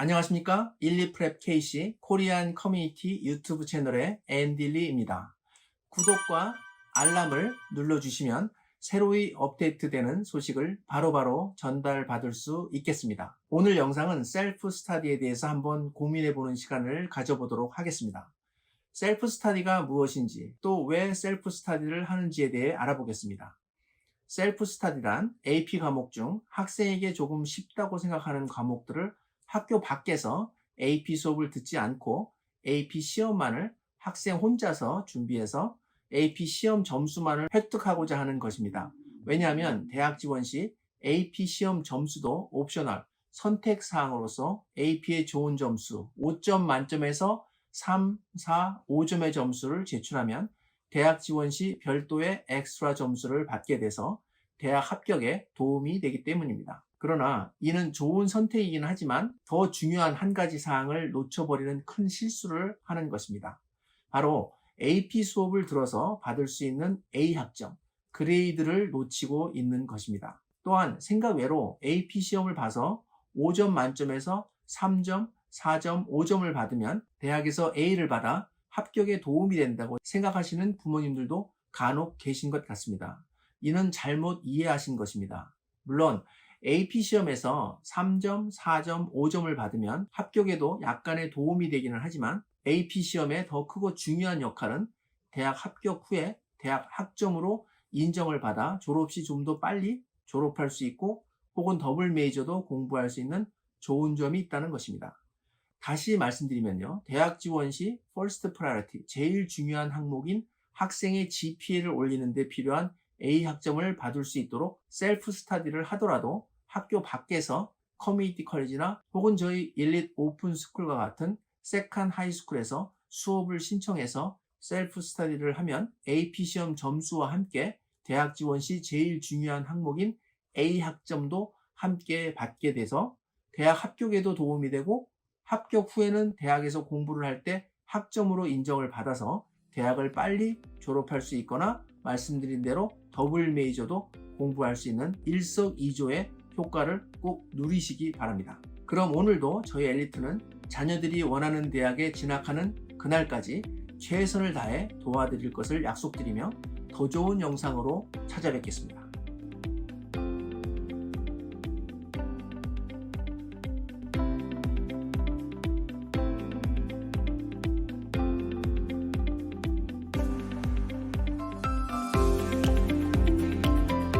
안녕하십니까? 일리프랩 KC 코리안 커뮤니티 유튜브 채널의 앤딜리입니다. 구독과 알람을 눌러주시면 새로이 업데이트되는 소식을 바로바로 전달받을 수 있겠습니다. 오늘 영상은 셀프 스타디에 대해서 한번 고민해보는 시간을 가져보도록 하겠습니다. 셀프 스타디가 무엇인지 또 왜 셀프 스타디를 하는지에 대해 알아보겠습니다. 셀프 스타디란 AP 과목 중 학생에게 조금 쉽다고 생각하는 과목들을 학교 밖에서 AP 수업을 듣지 않고 AP 시험만을 학생 혼자서 준비해서 AP 시험 점수만을 획득하고자 하는 것입니다. 왜냐하면 대학 지원 시 AP 시험 점수도 옵셔널 선택 사항으로서 AP의 좋은 점수 5점 만점에서 3, 4, 5점의 점수를 제출하면 대학 지원 시 별도의 엑스트라 점수를 받게 돼서 대학 합격에 도움이 되기 때문입니다. 그러나 이는 좋은 선택이긴 하지만 더 중요한 한 가지 사항을 놓쳐버리는 큰 실수를 하는 것입니다. 바로 AP 수업을 들어서 받을 수 있는 A 학점, 그레이드를 놓치고 있는 것입니다. 또한 생각 외로 AP 시험을 봐서 5점 만점에서 3점, 4점, 5점을 받으면 대학에서 A를 받아 합격에 도움이 된다고 생각하시는 부모님들도 간혹 계신 것 같습니다. 이는 잘못 이해하신 것입니다. 물론 AP 시험에서 3점, 4점, 5점을 받으면 합격에도 약간의 도움이 되기는 하지만 AP 시험의 더 크고 중요한 역할은 대학 합격 후에 대학 학점으로 인정을 받아 졸업 시 좀 더 빨리 졸업할 수 있고 혹은 더블 메이저도 공부할 수 있는 좋은 점이 있다는 것입니다. 다시 말씀드리면요. 대학 지원 시 first priority, 제일 중요한 항목인 학생의 GPA를 올리는 데 필요한 A 학점을 받을 수 있도록 셀프 스타디를 하더라도 학교 밖에서 커뮤니티 컬리지나 혹은 저희 일릿 오픈 스쿨과 같은 세컨 하이스쿨에서 수업을 신청해서 셀프 스타디를 하면 AP 시험 점수와 함께 대학 지원 시 제일 중요한 항목인 A 학점도 함께 받게 돼서 대학 합격에도 도움이 되고 합격 후에는 대학에서 공부를 할 때 학점으로 인정을 받아서 대학을 빨리 졸업할 수 있거나 말씀드린 대로 더블 메이저도 공부할 수 있는 일석이조의 효과를 꼭 누리시기 바랍니다. 그럼 오늘도 저희 엘리트는 자녀들이 원하는 대학에 진학하는 그날까지 최선을 다해 도와드릴 것을 약속드리며 더 좋은 영상으로 찾아뵙겠습니다.